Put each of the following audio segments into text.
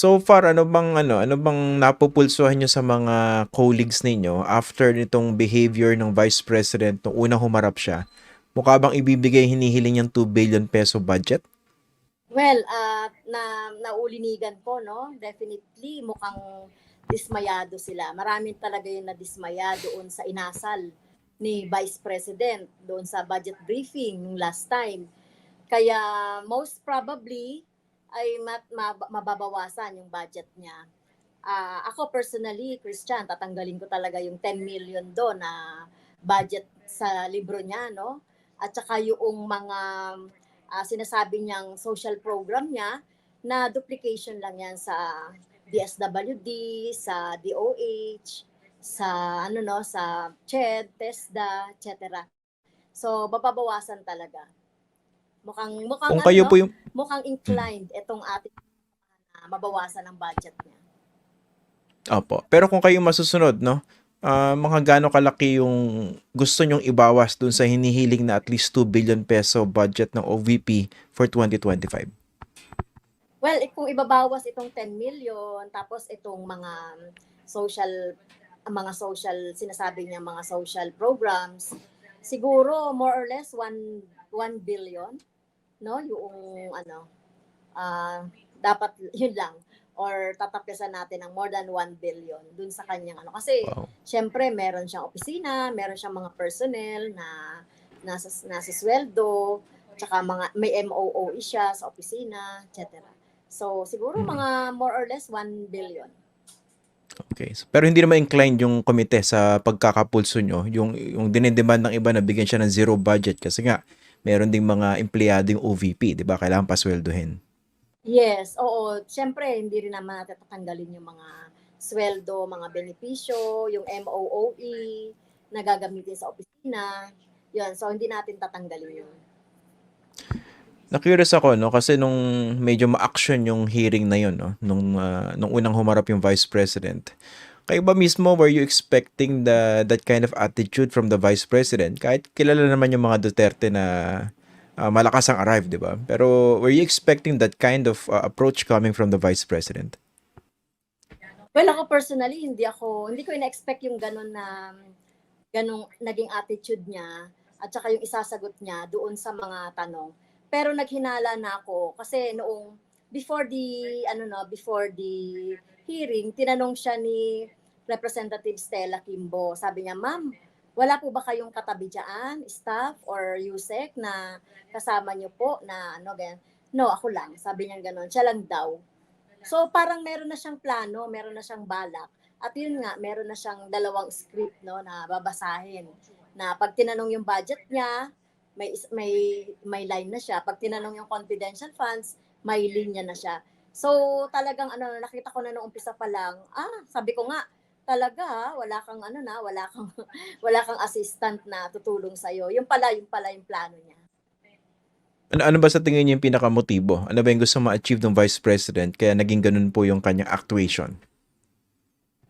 So far, ano bang ano, ano bang napupulsuhan niyo sa mga colleagues ninyo after nitong behavior ng Vice President nung unang humarap siya? Mukha bang ibibigay hinihiling niyang 2 billion peso budget? Well, ah, na naulinigan ko, no? Definitely mukhang dismayado sila. Maraming talaga yung nadismaya doon sa inasal ni Vice President doon sa budget briefing nung last time. Kaya most probably ay mat, ma- mababawasan yung budget niya. Ah, ako personally, Christian, tatanggalin ko talaga yung 10 million doon na budget sa libro niya, no? At saka yung mga ah, sinasabi niyang social program niya na duplication lang yan sa DSWD, sa DOH, sa ano no, sa CHED, TESDA, etc. So bababawasan talaga. Mukhang mukhang Kung kayo ano, po yung mukhang inclined itong ating mabawasan ang budget niya. Opo. Pero kung kayo masusunod, no? ah, mga gaano kalaki yung gusto nyong ibawas dun sa hinihiling na at least 2 billion peso budget ng OVP for 2025? Well, kung ibabawas itong 10 million, tapos itong mga social, mga social, sinasabi niya mga social programs, siguro more or less 1, 1 billion, no? Yung ano, ah dapat yun lang. Or tatapisan natin ng more than 1 billion dun sa kanyang ano. Kasi, Wow. syempre, meron siyang opisina, meron siyang mga personnel na nasa, nasa sweldo, tsaka mga, may MOO siya sa opisina, etc. So, siguro Hmm. mga more or less 1 billion. Okay. So, pero hindi naman inclined yung komite sa pagkakapulso nyo. Yung, yung dinidemand ng iba na bigyan siya ng zero budget kasi nga meron ding mga empleyado yung OVP, di ba? Kailangan pasweldohin. Yes, oo. Siyempre, hindi rin naman natin tatanggalin yung mga sweldo, mga benepisyo, yung MOOE na gagamitin sa opisina. Yun, so hindi natin tatanggalin yun. Na-curious ako, no? Kasi nung medyo ma-action yung hearing na yun, no? Nung, ah, nung unang humarap yung Vice President. Kayo ba mismo, were you expecting the, that kind of attitude from the Vice President? Kahit kilala naman yung mga Duterte na ah, malakas ang arrive, di ba? Pero were you expecting that kind of ah, approach coming from the Vice President? Well, ako personally, hindi ako, hindi ko ina-expect yung ganun na, ganung naging attitude niya at saka yung isasagot niya doon sa mga tanong. Pero naghinala na ako kasi noong before the ano no, before the hearing, tinanong siya ni Representative Stella Kimbo. Sabi niya, "Ma'am, wala po ba kayong katabi diyan, staff or USEC na kasama niyo po na ano ganyan?" No, ako lang. Sabi niya gano'n. Siya lang daw. So parang meron na siyang plano, meron na siyang balak. At yun nga, meron na siyang dalawang script no na babasahin. Na pag tinanong yung budget niya, may may may line na siya. Pag tinanong yung confidential funds, may linya na siya. So talagang ano nakita ko na nung umpisa pa lang, ah, sabi ko nga talaga ha, wala kang ano na, wala kang wala kang assistant na tutulong sa iyo. Yung pala, yung pala yung plano niya. Ano, ano ba sa tingin niyo yung pinakamotibo? Ano ba yung gusto ma-achieve ng Vice President kaya naging ganun po yung kanyang actuation?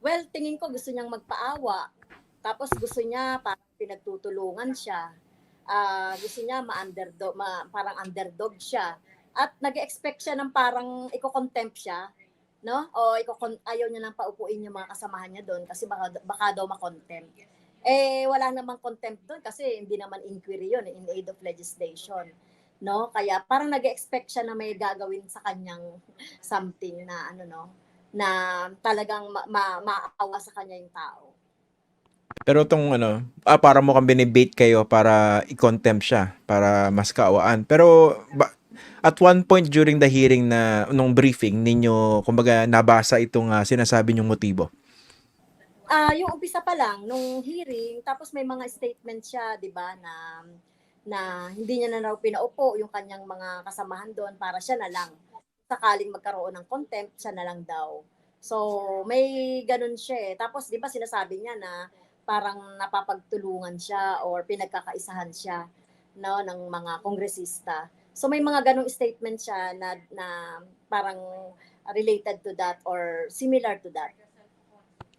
Well, tingin ko gusto niyang magpaawa. Tapos gusto niya parang pinagtutulungan siya. Ah, gusto niya ma-underdog, ma, parang underdog siya. At nag-expect siya ng parang iko-contempt siya, no? O iko ayaw niya nang paupuin yung mga kasamahan niya doon kasi baka, baka daw ma-contempt. Eh, wala namang contempt doon kasi hindi naman inquiry yun, eh, in aid of legislation. No? Kaya parang nag-expect siya na may gagawin sa kanyang something na ano no, na talagang ma- ma- maawa sa kanya yung tao. Pero tong ano, ah, para mo kang binibait kayo para i-contempt siya, para mas kaawaan. Pero ba, at one point during the hearing na nung briefing ninyo, kumbaga nabasa itong ah, sinasabi niyong motibo. Ah, yung umpisa pa lang nung hearing, tapos may mga statement siya, 'di ba, na na hindi niya na raw pinaupo yung kanyang mga kasamahan doon para siya na lang. Sakaling magkaroon ng contempt, siya na lang daw. So, may ganun siya eh. Tapos, di ba, sinasabi niya na parang napapagtulungan siya or pinagkakaisahan siya no, ng mga kongresista. So, may mga ganung statement siya na, na parang related to that or similar to that.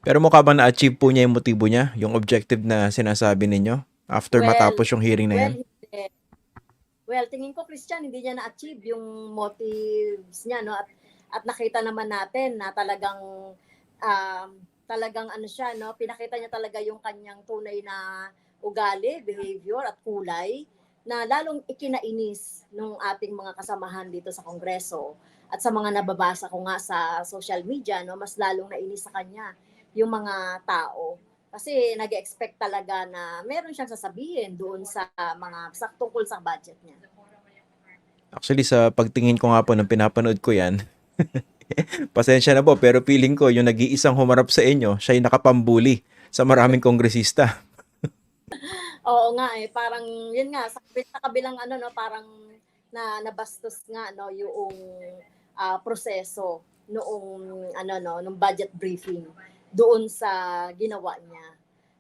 Pero mukha ba na-achieve po niya yung motibo niya, yung objective na sinasabi ninyo after Well, matapos yung hearing na yan? Well, hindi. Well, tingin ko, Christian, hindi niya na-achieve yung motives niya, no? At, At nakita naman natin na talagang um, talagang ano siya, no? Pinakita niya talaga yung kanyang tunay na ugali, behavior at kulay na lalong ikinainis nung ating mga kasamahan dito sa Kongreso at sa mga nababasa ko nga sa social media, no, mas lalong nainis sa kanya yung mga tao. Kasi nag-expect talaga na meron siyang sasabihin doon sa mga sa tungkol sa budget niya. Actually, sa pagtingin ko nga po nang pinapanood ko yan, pasensya na po, pero feeling ko yung nag-iisang humarap sa inyo, siya yung nakapambuli sa maraming kongresista. Oo nga eh, parang yun nga sa, sa kabilang ano no, parang na nabastos nga no yung ah, proseso noong ano no, nung budget briefing doon sa ginawa niya.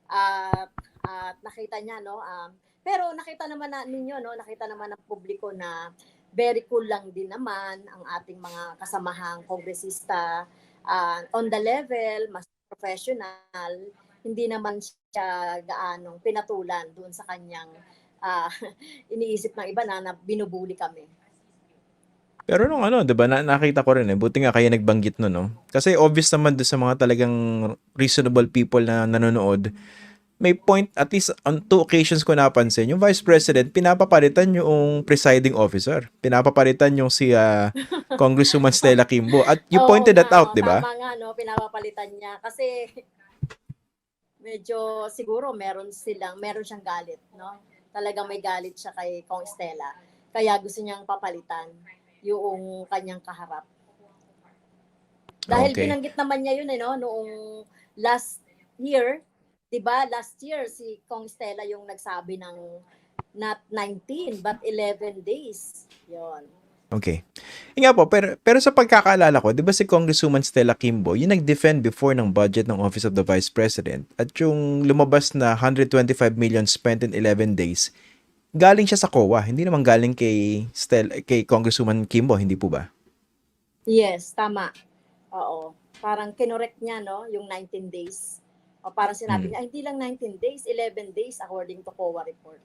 At at nakita niya no, um, pero nakita naman na ninyo no, nakita naman ng publiko na very cool lang din naman ang ating mga kasamahang kongresista ah, on the level, mas professional, hindi naman siya gaanong pinatulan doon sa kanyang ah, iniisip ng iba na, na binubuli kami. Pero nung ano, 'di ba, na, nakita ko rin eh, buti nga kayo nagbanggit no, no? Kasi obvious naman doon sa mga talagang reasonable people na nanonood, may point, at least on two occasions ko napansin, yung Vice President, pinapapalitan yung presiding officer. Pinapapalitan yung si ah, Congresswoman Stella Kimbo. At you Oo pointed that out, di ba? Tama nga, no, pinapapalitan niya. Kasi medyo siguro meron silang, meron siyang galit, no? Talagang may galit siya kay Kong Stella. Kaya gusto niyang papalitan yung kanyang kaharap. Dahil Okay. binanggit naman niya yun, eh, no? Noong last year, di ba? Last year, si Kong Stella yung nagsabi ng not 19, but 11 days. Yon. Okay. Yung nga po, pero, pero sa pagkakaalala ko, di ba si Congresswoman Stella Kimbo, yung nag-defend before ng budget ng Office of the Vice President at yung lumabas na 125 million spent in 11 days, galing siya sa COA, hindi naman galing kay, Stella, kay Congresswoman Kimbo, hindi po ba? Yes, tama. Oo. Parang kinorek niya, no? Yung 19 days. O parang sinabi Hmm. niya, "Ay, hindi lang 19 days, 11 days according to COA report.